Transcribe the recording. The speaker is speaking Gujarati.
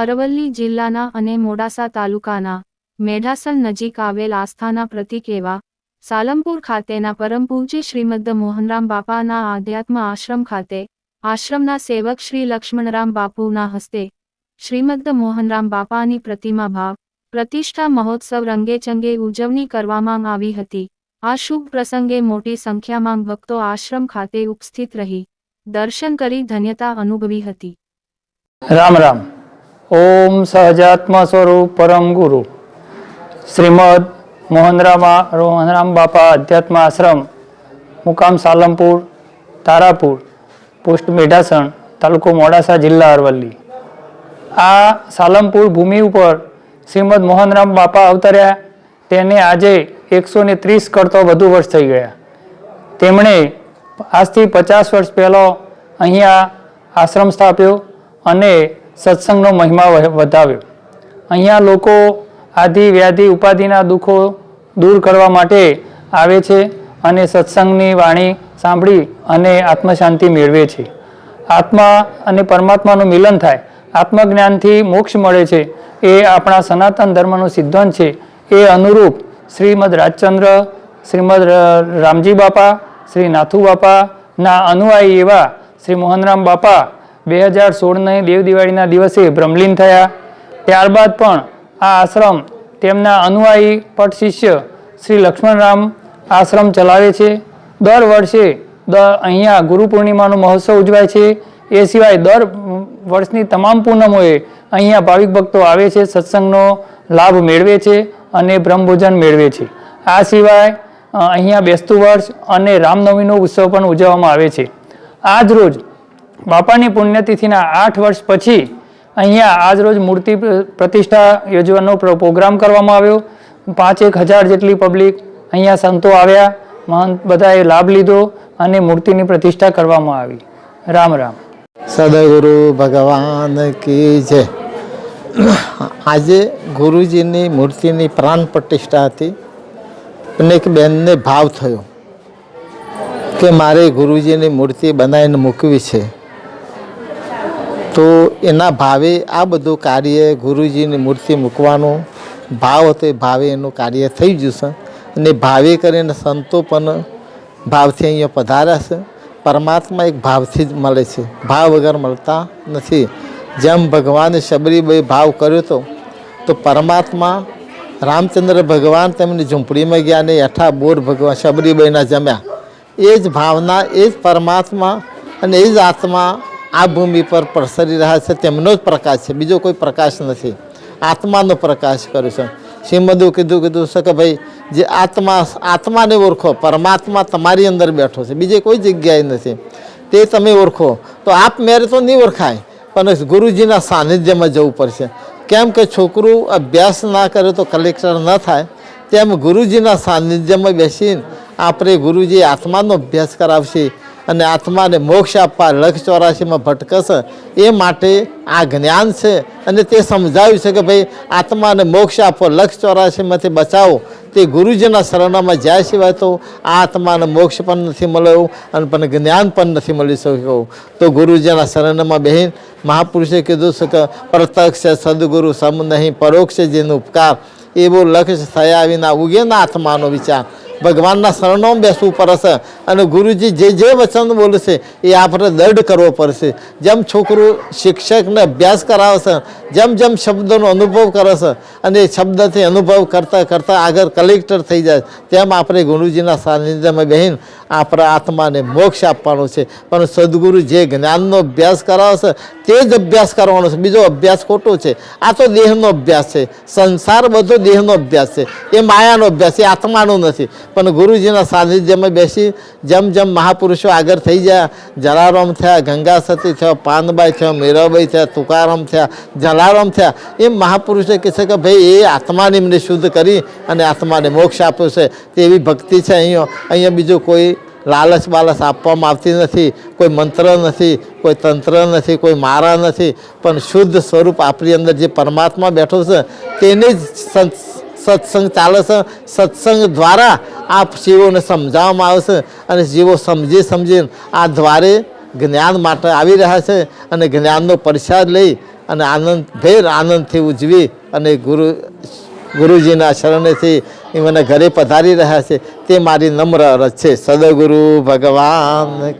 અરવલ્લી જિલ્લાના અને મોડાસા તાલુકાના મેઢાસણ નજીક આવેલ આસ્થાના પ્રતિક એવા સાલમપુર ખાતેના પરમ પૂજ્ય શ્રીમદ મોહનરામ બાપાના આધ્યાત્મ આશ્રમ ખાતે આશ્રમના સેવક શ્રી લક્ષ્મણરામ બાપુના હસ્તે શ્રીમદ મોહનરામ બાપાની પ્રતિમા ભાવ પ્રતિષ્ઠા મહોત્સવ રંગેચંગે ઉજવણી કરવામાં આવી હતી. આ શુભ પ્રસંગે મોટી સંખ્યામાં ભક્તો આશ્રમ ખાતે ઉપસ્થિત રહી દર્શન કરી ધન્યતા અનુભવી હતી. રામ રામ. ઓમ સહજાત્મ સ્વરૂપ પરમ ગુરુ. શ્રીમદ મોહનરામા, મોહનરામ બાપા અધ્યાત્મ આશ્રમ, મુકામ સાલમપુર, તારાપુર પોસ્ટ મેઢાસણ, તાલુકો મોડાસા, જિલ્લા અરવલ્લી. આ સાલમપુર ભૂમિ ઉપર શ્રીમદ મોહનરામ બાપા અવતર્યા. તેને આજે એકસો ને ત્રીસ કરતો વધુ વર્ષ થઈ ગયા. તેમણે આજથી પચાસ વર્ષ પહેલાં અહીંયા આશ્રમ સ્થાપ્યો અને સત્સંગનો મહિમા વધાવ્યો. અહીંયા લોકો આધિ વ્યાધિ ઉપાધિના દુઃખો દૂર કરવા માટે આવે છે અને સત્સંગની વાણી સાંભળી અને આત્મશાંતિ મેળવે છે. આત્મા અને પરમાત્માનું મિલન થાય, આત્મજ્ઞાનથી મોક્ષ મળે છે, એ આપણા સનાતન ધર્મનો સિદ્ધાંત છે. એ અનુરૂપ શ્રીમદ રાજચંદ્ર, શ્રીમદ રામજી બાપા, શ્રી નાથુ બાપાના અનુયાયી એવા શ્રી મોહનરામ બાપા બે હજાર સોળની દેવ દિવાળીના દિવસે બ્રહ્મલીન થયા. ત્યારબાદ પણ આ આશ્રમ તેમના અનુયાયી પટ શિષ્ય શ્રી લક્ષ્મણરામ આશ્રમ ચલાવે છે. દર વર્ષે દ અહીંયા ગુરુ પૂર્ણિમાનો મહોત્સવ ઉજવાય છે. એ સિવાય દર વર્ષની તમામ પૂનમોએ અહીંયા ભાવિક ભક્તો આવે છે, સત્સંગનો લાભ મેળવે છે અને બ્રહ્મભોજન મેળવે છે. આ સિવાય અહીંયા બેસતું વર્ષ અને રામનવમીનો ઉત્સવ પણ ઉજવવામાં આવે છે. આજ રોજ બાપાની પુણ્યતિથિના આઠ વર્ષ પછી અહીંયા આજ રોજ મૂર્તિ પ્રતિષ્ઠા યોજવાનો પ્રો- પ્રોગ્રામ કરવામાં આવ્યો. પાંચેક હજાર જેટલી પબ્લિક અહીંયા સંતો આવ્યા મહંત બધાએ લાભ લીધો અને મૂર્તિની પ્રતિષ્ઠા કરવામાં આવી. રામ રામ. સદગુરુ ભગવાન કી જય. આજે ગુરુજીની મૂર્તિની પ્રાણ પ્રતિષ્ઠા હતી. અને એક બેનને ભાવ થયો કે મારે ગુરુજીની મૂર્તિ બનાવીને મૂકવી છે. તો એના ભાવે આ બધું કાર્ય ગુરુજીની મૂર્તિ મૂકવાનો ભાવ હતો, એ ભાવે એનું કાર્ય થઈ છે. અને ભાવે કરીને સંતો પણ ભાવથી અહીંયા પધાર્યા છે. પરમાત્મા એક ભાવથી જ મળે છે. ભાવ વગર મળતા નથી. જેમ ભગવાને શબરીભાઈ ભાવ કર્યો હતો, તો પરમાત્મા રામચંદ્ર ભગવાન તેમની ઝૂંપડીમાં ગયા અને હેઠા બોર ભગવાન શબરીબાઈના જમ્યા. એ જ ભાવના, એ જ પરમાત્મા અને એ જ આત્મા આ ભૂમિ પર પ્રસરી રહ્યા છે, તેમનો જ પ્રકાશ છે, બીજો કોઈ પ્રકાશ નથી. આત્માનો પ્રકાશ કર્યો છે. શ્રીમદુ કીધું કીધું છે કે ભાઈ, જે આત્મા, આત્માને ઓળખો, પરમાત્મા તમારી અંદર બેઠો છે, બીજે કોઈ જગ્યાએ નથી. તે તમે ઓળખો. તો આપ મેરે તો નહીં ઓળખાય, પણ ગુરુજીના સાનિધ્યમાં જવું પડશે. કેમ કે છોકરું અભ્યાસ ના કરે તો કલેક્ટર ન થાય, તેમ ગુરુજીના સાનિધ્યમાં બેસીને આપણે ગુરુજી આત્માનો અભ્યાસ કરાવશે. અને આત્માને મોક્ષ આપવા લક્ષ ચોરાશીમાં ભટકશે, એ માટે આ જ્ઞાન છે. અને તે સમજાવ્યું છે કે ભાઈ, આત્માને મોક્ષ આપો લક્ષ ચોરાશીમાંથી બચાવો. તે ગુરુજીના શરણોમાં જાય સિવાય તો આ આત્માને મોક્ષ પણ નથી મળ્યો અને પણ જ્ઞાન પણ નથી મળી શક્યું. તો ગુરુજીના શરણમાં બહેન મહાપુરુષે કીધું છે કે, પ્રત્યક્ષ સદગુરુ, સમ નહીં, પરોક્ષ જેનો ઉપકાર. એવો લક્ષ્ય થયા વિના ઉગે ના આત્માનો વિચાર. ભગવાનના શરણોમાં બેસવું પડશે અને ગુરુજી જે જે વચન બોલશે એ આપણે દઢ કરવો પડશે. જેમ છોકરું શિક્ષકને અભ્યાસ કરાવે જેમ જેમ શબ્દનો અનુભવ કરે છે અને એ શબ્દથી અનુભવ કરતાં કરતાં આગળ કલેક્ટર થઈ જાય, તેમ આપણે ગુરુજીના સાનિધ્યમાં બહેન આપણા આત્માને મોક્ષ આપવાનો છે. પણ સદગુરુ જે જ્ઞાનનો અભ્યાસ કરાવશે છે તે જ અભ્યાસ કરવાનો છે. બીજો અભ્યાસ ખોટો છે. આ તો દેહનો અભ્યાસ છે. સંસાર બધો દેહનો અભ્યાસ છે. એ માયાનો અભ્યાસ એ આત્માનો નથી. પણ ગુરુજીના સાનિધ્યમાં બેસી જેમ જેમ મહાપુરુષો આગળ થઈ ગયા, જલારામ થયા ગંગા સતી થયા, પાનબાઈ થયા, મીરાબાઈ થયા, તુકારામ થયા, જલારામ થયા. એ મહાપુરુષે કહે છે કે ભાઈ, એ આત્માને એમને શુદ્ધ કરી અને આત્માને મોક્ષ આપ્યો છે. તેવી ભક્તિ છે અહીંયા. અહીંયા બીજું કોઈ લાલચ બાલચ આપવામાં આવતી નથી, કોઈ મંત્ર નથી, કોઈ તંત્ર નથી, કોઈ મારા નથી, પણ શુદ્ધ સ્વરૂપ આપણી અંદર જે પરમાત્મા બેઠો છે, તેને જ સંત- સત્સંગ ચાલે છે. સત્સંગ દ્વારા આ જીવોને સમજાવવામાં આવે છે અને જીવો સમજી સમજીને આ દ્વારે જ્ઞાન માટે આવી રહ્યા છે અને જ્ઞાનનો પ્રસાદ લઈ અને આનંદ ભેર આનંદથી ઉજવી અને ગુરુ, ગુરુજીના શરણેથી એ મને ઘરે પધારી રહ્યા છે. તે મારી નમ્ર અરજ છે. સદગુરુ ભગવાન